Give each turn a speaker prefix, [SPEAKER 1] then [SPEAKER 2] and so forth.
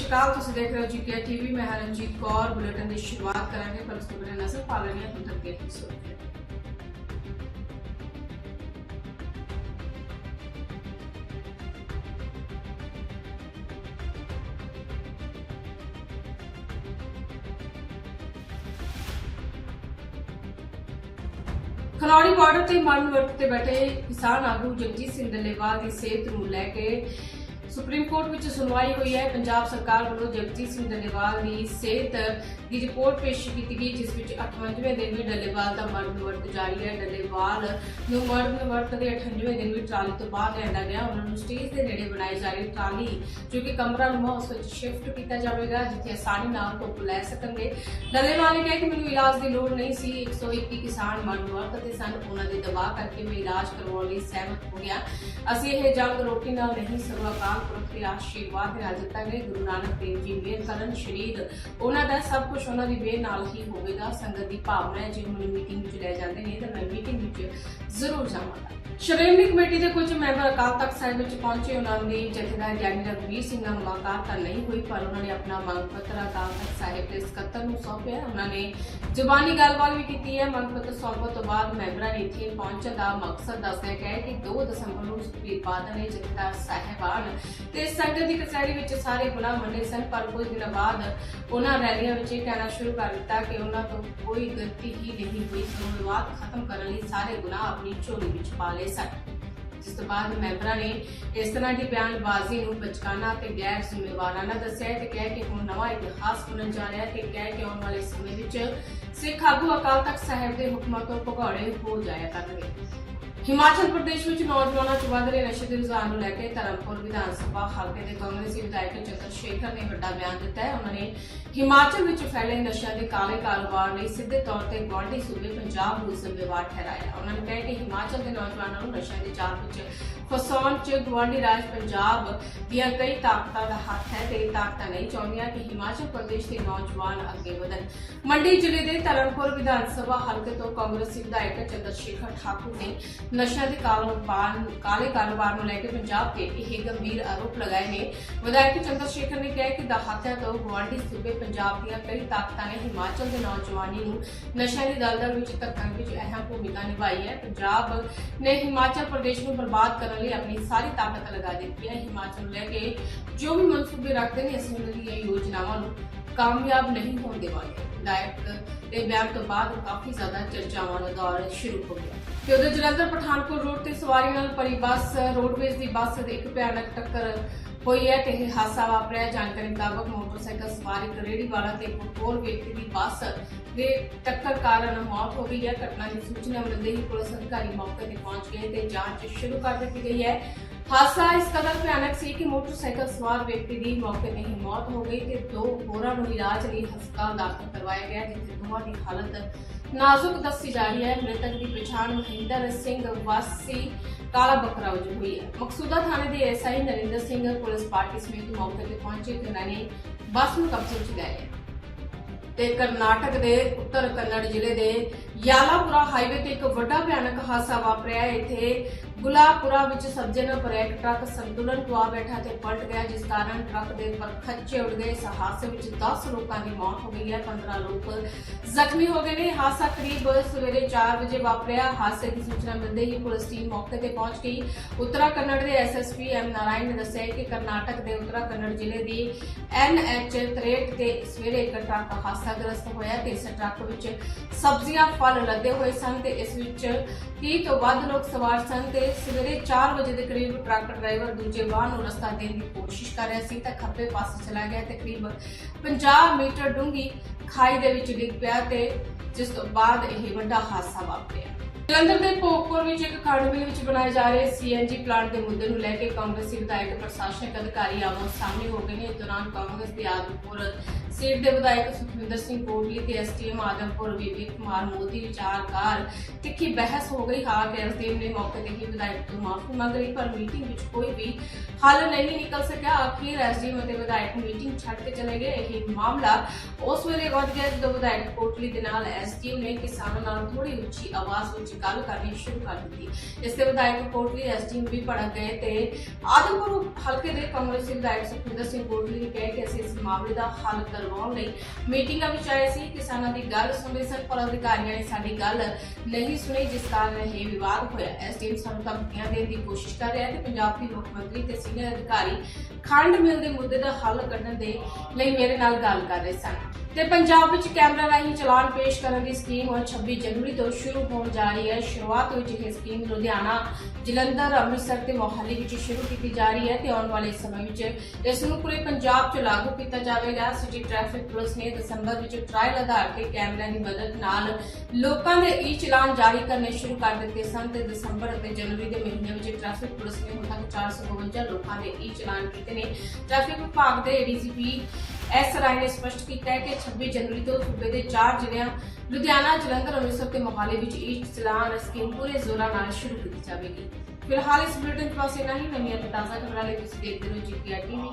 [SPEAKER 1] ਅਕਾਲ ਤੁਸੀਂ ਦੇਖ ਰਹੇ ਹੋ ਜੀਕੇ ਟੀਵੀ, ਮੈਂ ਹਰਨਜੀਤ ਕੌਰ, ਬੁਲੇਟਿਨ ਦੀ ਸ਼ੁਰੂਆਤ ਕਰਾਂਗੇ, ਪਰ ਉਸ ਤੋਂ ਪਹਿਲਾਂ ਨਜ਼ਰ ਪਾ ਲੈਣੀ ਹੈ, ਹੁਣ ਤੱਕ ਦੇ ਐਪੀਸੋਡ ਤੇ ਬਾਰਡਰ ਤੇ ਮਰਨ ਵਰਤ ਤੇ ਬੈਠੇ ਕਿਸਾਨ ਆਗੂ ਜਗਜੀਤ ਸਿੰਘ ਡੱਲੇਵਾਲ ਦੀ ਸਿਹਤ ਨੂੰ ਲੈ ਕੇ ਸੁਪਰੀਮ ਕੋਰਟ ਵਿੱਚ ਸੁਣਵਾਈ ਹੋਈ ਹੈ। ਪੰਜਾਬ ਸਰਕਾਰ ਵੱਲੋਂ ਜਗਜੀਤ ਸਿੰਘ ਡੱਲੇਵਾਲ ਦੀ ਸਿਹਤ ਦੀ ਰਿਪੋਰਟ ਪੇਸ਼ ਕੀਤੀ ਗਈ, ਜਿਸ ਵਿੱਚ 98ਵੇਂ ਦਿਨ ਵੀ ਡੱਲੇਵਾਲ ਦਾ ਮਰਨ ਵਰਤ ਜਾਰੀ ਹੈ। ਡੱਲੇਵਾਲ ਨੂੰ ਮਰਨ ਵਰਤ ਦੇ 98ਵੇਂ ਦਿਨ ਵੀ ਟਰਾਲੀ ਤੋਂ ਬਾਹਰ ਲਿਆਂਦਾ ਗਿਆ। ਉਹਨਾਂ ਨੂੰ ਸਟੇਜ ਦੇ ਨੇੜੇ ਬਣਾਈ ਜਾ ਰਹੀ ਟਰਾਲੀ, ਜੋ ਕਿ ਕਮਰਾ ਨੂੰ ਉਸ ਵਿੱਚ ਸ਼ਿਫਟ ਕੀਤਾ ਜਾਵੇਗਾ, ਜਿੱਥੇ ਆਸਾਨੀ ਨਾਲ ਧੁੱਪ ਲੈ ਸਕਣਗੇ। ਡੱਲੇਵਾਲ ਨੇ ਕਿਹਾ ਕਿ ਮੈਨੂੰ ਇਲਾਜ ਦੀ ਲੋੜ ਨਹੀਂ ਸੀ। 121 ਕਿਸਾਨ ਮਰਨ ਵਰਤ ਦੇ ਸਨ। ਉਹਨਾਂ ਦੇ ਦਬਾਅ ਕਰਕੇ ਮੈਂ ਇਲਾਜ ਕਰਵਾਉਣ ਲਈ ਸਹਿਮਤ ਹੋ ਗਿਆ। ਅਸੀਂ ਇਹ ਜੰਗ ਰੋਟੀ ਨਾਲ ਨਹੀਂ ਸਗੋਂ ਅਕਾਲ ਪੁਰਖ ਆਸ਼ੀਰਵਾਦ ਦੇ ਨਾਲ ਜਿੱਤਾਂਗੇ ਗੁਰੂ ਨਾਨਕ ਦੇਵ ਜੀ ਮਿਹਰ ਕਰਨ ਸ਼ਰੀਰ ਉਹਨਾਂ ਦਾ ਸਭ ਕੁਝ ਉਹਨਾਂ ਦੀ ਮਿਹਰ ਨਾਲ ਹੀ ਹੋਵੇਗਾ। ਸੰਗਤ ਦੀ ਭਾਵਨਾ ਹੈ, ਜੇ ਮੈਨੂੰ ਮੀਟਿੰਗ ਵਿੱਚ ਲੈ ਜਾਂਦੇ ਨੇ, ਤਾਂ ਮੈਂ ਮੀਟਿੰਗ ਵਿੱਚ ਜ਼ਰੂਰ ਜਾਵਾਂਗਾ। ਸ਼੍ਰੋਮਣੀ ਕਮੇਟੀ ਦੇ ਕੁਝ ਮੈਂਬਰ ਅਕਾਲ ਤਖਤ ਸਾਹਿਬ ਵਿੱਚ ਪਹੁੰਚੇ। ਉਹਨਾਂ ਦੀ ਜਥੇਦਾਰ ਗਿਆਨੀ ਰਘਵੀਰ ਸਿੰਘ ਨਾਲ ਮੁਲਾਕਾਤ ਤਾਂ ਨਹੀਂ ਹੋਈ, ਪਰ ਉਹਨਾਂ ਨੇ ਆਪਣਾ ਮੰਗ ਪੱਤਰ ਅਕਾਲ ਤਖਤ ਸਾਹਿਬ ਦੇ ਸਕੱਤਰ ਨੂੰ ਸੌਂਪਿਆ। ਉਹਨਾਂ ਨੇ ਜ਼ੁਬਾਨੀ ਗੱਲਬਾਤ ਵੀ ਕੀਤੀ ਹੈ। ਮੰਗ ਪੱਤਰ ਸੌਂਪਣ ਤੋਂ ਬਾਅਦ ਮੈਂਬਰਾਂ ਨੇ ਇੱਥੇ ਪਹੁੰਚਣ ਦਾ ਮਕਸਦ ਦੱਸਿਆ ਗਿਆ ਕਿ 2 ਦਸੰਬਰ ਨੂੰ ਸੁਖਬੀਰ ਬਾਦਲ ਨੇ ਜਥੇਦਾਰ ਸਾਹਿਬਾਨ ਤੇ ਸੰਗਤ ਦੀ ਕਚਹਿਰੀ ਵਿੱਚ ਸਾਰੇ ਗੁਨਾਹ ਮੰਨੇ ਸਨ, ਪਰ ਕੁਝ ਦਿਨਾਂ ਬਾਅਦ ਉਹਨਾਂ ਰੈਲੀਆਂ ਵਿੱਚ ਇਹ ਕਹਿਣਾ ਸ਼ੁਰੂ ਕਰ ਦਿੱਤਾ ਕਿ ਉਹਨਾਂ ਤੋਂ ਕੋਈ ਗਲਤੀ ਹੀ ਨਹੀਂ ਹੋਈ। ਸੋ ਖਤਮ ਕਰਨ ਲਈ ਸਾਰੇ ਗੁਨਾਹ ਆਪਣੀ ਝੋਲੀ ਵਿੱਚ ਪਾ ਲਏ ਸਨ। ਜਿਸ ਤੋਂ ਬਾਅਦ ਮੈਂਬਰਾਂ ਨੇ ਇਸ ਤਰ੍ਹਾਂ ਦੀ ਬਿਆਨਬਾਜ਼ੀ ਨੂੰ ਬਚਕਾਨਾ ਤੇ ਗੈਰ ਜ਼ਿੰਮੇਵਾਰਾਨਾ ਦੱਸਿਆ ਤੇ ਕਿਹਾ ਕਿ ਹੁਣ ਨਵਾਂ ਇਤਿਹਾਸ ਬਣਨ ਜਾ ਰਿਹਾ ਤੇ ਕਹਿ ਕਿ ਆਉਣ ਵਾਲੇ ਸਮੇਂ ਵਿੱਚ ਸਿੱਖ ਆਗੂ ਅਕਾਲ ਤਖਤ ਸਾਹਿਬ ਦੇ ਹੁਕਮਾਂ ਤੋਂ ਭਗੌੜੇ ਹੋ ਜਾਇਆ ਕਰਨਗੇ। ਹਿਮਾਚਲ ਪ੍ਰਦੇਸ਼ ਵਿੱਚ ਨੌਜਵਾਨਾਂ 'ਚ ਵੱਧ ਰਹੇ ਨਸ਼ੇ ਦੇ ਰੁਝਾਨ ਨੂੰ ਲੈ ਕੇ ਧਰਮਪੁਰ ਵਿਧਾਨ ਸਭਾ ਹਲਕੇ ਦੇ ਕਾਂਗਰਸੀ ਵਿਧਾਇਕ ਚੰਦਰ ਸ਼ੇਖਰ ਨੇ ਵੱਡਾ ਬਿਆਨ ਦਿੱਤਾ ਹੈ। ਉਹਨਾਂ ਨੇ ਹਿਮਾਚਲ ਵਿੱਚ ਫੈਲੇ ਨਸ਼ਿਆਂ ਦੇ ਕਾਲੇ ਕਾਰੋਬਾਰ ਲਈ ਸਿੱਧੇ ਤੌਰ ਤੇ ਗੁਆਂਢੀ ਸੂਬੇ ਪੰਜਾਬ ਨੂੰ ਜ਼ਿੰਮੇਵਾਰ ਠਹਿਰਾਇਆ। ਉਹਨਾਂ ਨੇ ਕਿਹਾ ਕਿ ਹਿਮਾਚਲ ਦੇ ਨੌਜਵਾਨਾਂ ਨੂੰ ਨਸ਼ਿਆਂ ਦੇ ਜਾਲ ਵਿੱਚ ਫਸਾਉਣ 'ਚ ਗੁਆਂਢੀ ਰਾਜ ਪੰਜਾਬ ਦੀਆਂ ਕਈ ਤਾਕਤਾਂ ਦਾ ਹੱਥ ਹੈ ਤੇ ਇਹ ਤਾਕਤਾਂ ਨਹੀਂ ਚਾਹੁੰਦੀਆਂ ਕਿ ਹਿਮਾਚਲ ਪ੍ਰਦੇਸ਼ ਦੇ ਨੌਜਵਾਨ ਅੱਗੇ ਵਧਣ। ਮੰਡੀ ਜ਼ਿਲ੍ਹੇ ਦੇ ਧਰਮਪੁਰ ਵਿਧਾਨ ਸਭਾ ਹਲਕੇ ਤੋਂ ਕਾਂਗਰਸੀ ਵਿਧਾਇਕ ਚੰਦਰ ਸ਼ੇਖਰ ਠਾਕੁਰ ਨੇ ਨਸ਼ਿਆਂ ਦੇ ਕਾਰੋਬਾਰ ਕਾਲੇ ਕਾਰੋਬਾਰ ਨੂੰ ਲੈ ਕੇ ਪੰਜਾਬ ਤੇ ਇਹ ਗੰਭੀਰ ਆਰੋਪ ਲਗਾਏ ਨੇ। ਵਿਧਾਇਕ ਚੰਦਰ ਸ਼ੇਖਰ ਨੇ ਕਿਹਾ ਕਿ ਦਹਾਕਿਆਂ ਤੋਂ ਗੁਆਂਢੀ ਸੂਬੇ ਪੰਜਾਬ ਦੀਆਂ ਕਈ ਤਾਕਤਾਂ ਨੇ ਹਿਮਾਚਲ ਦੇ ਨੌਜਵਾਨੀ ਨੂੰ ਨਸ਼ਿਆਂ ਦੀ ਦਲਦਲ ਵਿੱਚ ਧੱਕਣ ਵਿੱਚ ਅਹਿਮ ਭੂਮਿਕਾ ਨਿਭਾਈ ਹੈ। ਪੰਜਾਬ ਨੇ ਹਿਮਾਚਲ ਪ੍ਰਦੇਸ਼ ਨੂੰ ਬਰਬਾਦ ਕਰਨ ਲਈ ਆਪਣੀ ਸਾਰੀ ਤਾਕਤ ਲਗਾ ਦਿੱਤੀ ਹੈ। ਹਿਮਾਚਲ ਨੂੰ ਲੈ ਕੇ ਜੋ ਵੀ ਮਨਸੂਬੇ ਰੱਖਦੇ ਨੇ, ਅਸੀਂ ਉਹਨਾਂ ਦੀਆਂ ਯੋਜਨਾਵਾਂ ਨੂੰ ਕਾਮਯਾਬ ਨਹੀਂ ਹੋਣ ਦੇਵਾਂਗੇ। ਵਿਧਾਇਕ ਦੇ ਬਿਆਨ ਤੋਂ ਬਾਅਦ ਕਾਫੀ ਜ਼ਿਆਦਾ ਚਰਚਾਵਾਂ ਦਾ ਦੌਰ ਸ਼ੁਰੂ ਹੋ ਗਿਆ। ਤੇ ਉਧਰ ਜਲੰਧਰ, ਪਠਾਨਕੋਟ ਰੋਡ ਤੇ ਸਵਾਰੀ ਨਾਲ ਭਰੀ ਬੱਸ, ਰੋਡਵੇਜ਼ ਦੀ ਬੱਸ ਦੇ ਇੱਕ ਭਿਆਨਕ ਟੱਕਰ ਹੋਈ ਹੈ ਤੇ ਇਹ ਹਾਦਸਾ ਵਾਪਰਿਆ। ਜਾਣਕਾਰੀ ਮੁਤਾਬਕ ਮੋਟਰਸਾਈਕਲ ਸਵਾਰ ਇੱਕ ਵਾਲਾ ਤੇ ਇੱਕ ਹੋਰ ਵਿਅਕਤੀ ਦੀ ਬੱਸ ਦੇ ਟੱਕਰ ਕਾਰਨ ਮੌਤ ਹੋ ਗਈ ਹੈ। ਘਟਨਾ ਦੀ ਸੂਚਨਾ ਮਿਲਦੇ ਹੀ ਪੁਲਿਸ ਅਧਿਕਾਰੀ ਮੌਕੇ ਤੇ ਪਹੁੰਚ ਗਏ ਤੇ ਜਾਂਚ ਸ਼ੁਰੂ ਕਰ ਦਿੱਤੀ ਗਈ ਹੈ। ਹਾਦਸਾ ਇਸ ਕਦਰ ਭਿਆਨਕ ਸੀ ਕਿ ਮੋਟਰਸਾਈਕਲ ਸਵਾਰ ਵਿਅਕਤੀ ਦੀ ਮੌਕੇ ਤੇ ਹੀ ਮੌਤ ਹੋ ਗਈ ਤੇ ਦੋ ਹੋਰਾਂ ਨੂੰ ਇਲਾਜ ਲਈ ਹਸਪਤਾਲ ਦਾਖਲ ਕਰਵਾਇਆ ਗਿਆ, ਜਿੱਥੇ ਦੋਵਾਂ ਦੀ ਹਾਲਤ ਨਾਜ਼ੁਕ ਦੱਸੀ ਜਾ ਰਹੀ ਹੈ। ਮ੍ਰਿਤਕ ਦੀ ਪਛਾਣ ਮਹਿੰਦਰ ਸਿੰਘ ਵਾਸੀ ਕਾਲਾ ਬੱਕਰਾ ਵਜੋਂ ਹੋਈ ਹੈ। ਮਕਸੂਦਾ ਥਾਣੇ ਦੇ SI Narinder Singh police party ਸਮੇਤ ਮੌਕੇ ਤੇ ਪਹੁੰਚੇ ਤੇ ਉਹਨਾਂ ਨੇ ਬੱਸ ਨੂੰ ਕਬਜ਼ੇ ਵਿੱਚ ਲੈ ਲਿਆ। ਤੇ ਕਰਨਾਟਕ ਦੇ ਉੱਤਰ ਕੰਨੜ ਜ਼ਿਲ੍ਹੇ ਦੇ ਯਾਲਾਪੁਰਾ ਹਾਈਵੇ ਤੇ ਇੱਕ ਵੱਡਾ ਭਿਆਨਕ ਹਾਦਸਾ ਵਾਪਰਿਆ। ਇੱਥੇ ਗੁਲਾਬਪੁਰਾ ਵਿੱਚ ਸਬਜ਼ੀ ਨਾਲ ਟਰੱਕ ਸੰਤੁਲਨ ਗਵਾ ਬੈਠਾ ਤੇ ਪਲਟ ਗਿਆ, ਜਿਸ ਕਾਰਨ ਟਰੱਕ ਦੇ ਪਰਖੱਚੇ ਉੱਡ ਗਏ। ਇਸ ਹਾਦਸੇ ਵਿੱਚ 10 ਲੋਕਾਂ ਦੀ ਮੌਤ ਹੋ ਗਈ ਹੈ। 15 ਲੋਕ ਜ਼ਖਮੀ ਹੋ ਗਏ ਨੇ। ਹਾਦਸਾ ਕਰੀਬ ਸਵੇਰੇ 4 ਵਜੇ ਵਾਪਰਿਆ। ਹਾਦਸੇ ਦੀ ਸੂਚਨਾ ਮਿਲਦੇ ਹੀ ਪੁਲਿਸ ਟੀਮ ਮੌਕੇ ਤੇ ਪਹੁੰਚ ਗਈ। ਉੱਤਰਾ ਕੰਨੜ ਦੇ ਐਸਐਸਪੀ ਐਮ ਨਾਰਾਇਣ ਨੇ ਦੱਸਿਆ ਕਿ ਕਰਨਾਟਕ ਦੇ ਉੱਤਰਾ ਕੰਨੜ ਜ਼ਿਲ੍ਹੇ ਦੀ ਐਨਐਚ 63 ਤੇ ਸਵੇਰੇ ਇੱਕ ਟਰੱਕ ਹਾਦਸਾਗ੍ਰਸਤ ਹੋਇਆ ਤੇ ਇਸ ਟਰੱਕ ਵਿੱਚ ਸਬਜ਼ੀਆਂ, ਫਲ ਲੱਦੇ ਹੋਏ ਸਨ ਤੇ ਇਸ ਵਿੱਚ 30 ਤੋਂ ਵੱਧ ਲੋਕ ਸਵਾਰ ਸਨ ਤੇ ਸਵੇਰੇ 4 ਵਜੇ ਦੇ ਕਰੀਬ ਟਰੱਕ ਡਰਾਈਵਰ ਦੂਜੇ ਵਾਹਨ ਨੂੰ ਰਸਤਾ ਦੇਣ ਦੀ ਕੋਸ਼ਿਸ਼ ਕਰ ਰਿਹਾ ਸੀ ਤਾਂ ਖੱਬੇ ਪਾਸੇ ਚਲਾ ਗਿਆ ਤੇ ਕਰੀਬ 50 ਮੀਟਰ ਡੂੰਘੀ ਖਾਈ ਦੇ ਵਿੱਚ ਡਿੱਗ ਪਿਆ ਤੇ ਜਿਸ ਤੋਂ ਬਾਅਦ ਇਹ ਵੱਡਾ ਹਾਦਸਾ ਵਾਪਰਿਆ। ਜਲੰਧਰ ਦੇ ਭੋਗਪੁਰ ਵਿੱਚ ਇੱਕ ਖੰਡ ਮਿਲ ਵਿੱਚ ਬਣਾਏ ਜਾ ਰਹੇ ਸੀਐਨਜੀ ਪਲਾਂਟ ਦੇ ਮੁੱਦੇ ਨੂੰ ਲੈ ਕੇ ਕਾਂਗਰਸੀ ਵਿਧਾਇਕ, ਪ੍ਰਸ਼ਾਸਨਿਕ ਅਧਿਕਾਰੀ ਆਮੋ ਸਾਹਮਣੇ ਹੋ ਗਏ ਨੇ। ਇਸ ਦੌਰਾਨ ਕਾਂਗਰਸ ਦੇ ਆਦਮਪੁਰ ਸੀਟ ਦੇ ਵਿਧਾਇਕ ਸੁਖਵਿੰਦਰ ਸਿੰਘ ਕੋਟਲੀ ਤੇ S T M Adampur Vivek Kumar Modi ਵਿਚਾਰਕਾਰ ਤਿੱਖੀ ਬਹਿਸ ਹੋ ਗਈ। ਹਾਲਾਂਕਿ ਐਸਟੀਐਮ ਨੇ, ਮੌਕੇ ਤੇ ਹੀ ਵਿਧਾਇਕ ਤੋਂ ਮਾਫੀ ਮੰਗ ਲਈ, ਪਰ ਮੀਟਿੰਗ ਵਿੱਚ ਕੋਈ ਵੀ ਹੱਲ ਨਹੀਂ ਨਿਕਲ ਸਕਿਆ। ਆਖਿਰ ਐਸਡੀਐਮ ਅਤੇ ਵਿਧਾਇਕ ਮੀਟਿੰਗ ਛੱਡ ਕੇ ਚਲੇ ਗਏ। ਇਹ ਮਾਮਲਾ ਉਸ ਵੇਲੇ ਵੱਧ ਗਿਆ, ਜਦੋਂ ਵਿਧਾਇਕ ਕੋਟਲੀ ਦੇ ਨਾਲ ਐਸਡੀਐਮ ਨੇ ਕਿਸਾਨਾਂ ਨਾਲ ਥੋੜੀ ਉੱਚੀ ਆਵਾਜ਼ ਵਿੱਚ ਗੱਲ ਕਰਨੀ ਸ਼ੁਰੂ ਕਰ ਦਿੱਤੀ। ਇਸ ਤੇ ਵਿਧਾਇਕ ਕੋਟਲੀ ਐਸਡੀਐਮ ਵੀ ਭੜਕ ਗਏ ਤੇ ਆਦਮਪੁਰ ਹਲਕੇ ਦੇ ਕਾਂਗਰਸੀ ਵਿਧਾਇਕ ਸੁਖਵਿੰਦਰ ਸਿੰਘ ਕੋਟਲੀ ਨੇ ਕਿਹਾ ਕਿ ਅਸੀਂ ਇਸ ਮਾਮਲੇ ਦਾ ਹੱਲ ਕਰਵਾਉਣ ਲਈ ਮੀਟਿੰਗਾਂ ਵਿੱਚ ਆਏ ਸੀ। ਕਿਸਾਨਾਂ ਦੀ ਗੱਲ ਸੁਣਦੇ ਸਨ, ਪਰ ਅਧਿਕਾਰੀਆਂ ਨੇ ਸਾਡੀ ਗੱਲ ਨਹੀਂ ਸੁਣੀ, ਜਿਸ ਕਾਰਨ ਇਹ ਵਿਵਾਦ ਹੋਇਆ। ਐਸਡੀਐਮ ਸਾਨੂੰ ਧਮਕੀਆਂ ਦੇਣ ਦੀ ਕੋਸ਼ਿਸ਼ ਕਰ ਰਿਹਾ ਹੈ ਤੇ ਪੰਜਾਬ ਦੇ ਮੁੱਖ ਮੰਤਰੀ ਤੇ ਸੀਨੀਅਰ ਅਧਿਕਾਰੀ ਖੰਡ ਮਿਲ ਦੇ ਮੁੱਦੇ ਦਾ ਹੱਲ ਕੱਢਣ ਦੇ ਲਈ ਮੇਰੇ ਨਾਲ ਗੱਲ ਕਰ ਰਹੇ ਸਨ। ਤੇ ਪੰਜਾਬ ਵਿੱਚ ਕੈਮਰਾ ਰਾਹੀਂ ਚਲਾਨ ਪੇਸ਼ ਕਰਨ ਦੀ ਸਕੀਮ ਹੁਣ 26 ਜਨਵਰੀ ਤੋਂ ਸ਼ੁਰੂ ਹੋਣ ਜਾ ਰਹੀ ਹੈ। ਸ਼ੁਰੂਆਤ ਵਿੱਚ ਇਹ ਸਕੀਮ ਲੁਧਿਆਣਾ, ਜਲੰਧਰ, ਅੰਮ੍ਰਿਤਸਰ ਤੇ ਮੋਹਾਲੀ ਵਿੱਚ ਸ਼ੁਰੂ ਕੀਤੀ ਜਾ ਰਹੀ ਹੈ ਤੇ ਆਉਣ ਵਾਲੇ ਸਮੇਂ ਵਿੱਚ ਇਸ ਨੂੰ ਪੂਰੇ ਪੰਜਾਬ 'ਚ ਲਾਗੂ ਕੀਤਾ ਜਾਵੇਗਾ। ਸਿਟੀ ਟ੍ਰੈਫਿਕ ਪੁਲਿਸ ਨੇ ਦਸੰਬਰ ਵਿੱਚ ਟ੍ਰਾਇਲ ਆਧਾਰ ਤੇ ਕੈਮਰਿਆਂ ਦੀ ਮਦਦ ਨਾਲ ਲੋਕਾਂ ਦੇ ਈ ਚਲਾਨ ਜਾਰੀ ਕਰਨੇ ਸ਼ੁਰੂ ਕਰ ਦਿੱਤੇ ਸਨ ਤੇ ਦਸੰਬਰ ਅਤੇ ਜਨਵਰੀ ਦੇ ਮਹੀਨੇ ਵਿੱਚ ਟ੍ਰੈਫਿਕ ਪੁਲਿਸ ਨੇ ਹੁਣ ਤੱਕ 452 ਲੋਕਾਂ ਦੇ ਈ ਚਲਾਨ ਕੀਤੇ ਨੇ। ਟ੍ਰੈਫਿਕ ਵਿਭਾਗ ਦੇ ਏਡੀਸੀਪੀ ਐਸ ਰਾਏ ਨੇ ਸਪਸ਼ਟ ਕੀਤਾ ਹੈ ਕਿ 26 ਜਨਵਰੀ ਤੋਂ ਸੂਬੇ ਦੇ ਚਾਰ ਜ਼ਿਲ੍ਹਿਆਂ, ਲੁਧਿਆਣਾ, ਜਲੰਧਰ, ਅੰਮ੍ਰਿਤਸਰ ਤੇ ਮੋਹਾਲੀ ਵਿੱਚ ਈ ਚਲਾਨ ਸਕੀਮ ਪੂਰੇ ਜ਼ੋਰਾਂ ਨਾਲ ਸ਼ੁਰੂ ਕੀਤੀ ਜਾਵੇਗੀ। ਫਿਲਹਾਲ ਇਸ ਬੁਲੇਟਿਨ ਪਾਸੇ ਬਸ ਹੀ। ਨਵੀਆਂ ਤੇ ਤਾਜ਼ਾ ਖਬਰਾਂ ਲਈ ਤੁਸੀਂ ਦੇਖਦੇ ਰਹੋ ਜੀਪੀਆਰ ਟੀਵੀ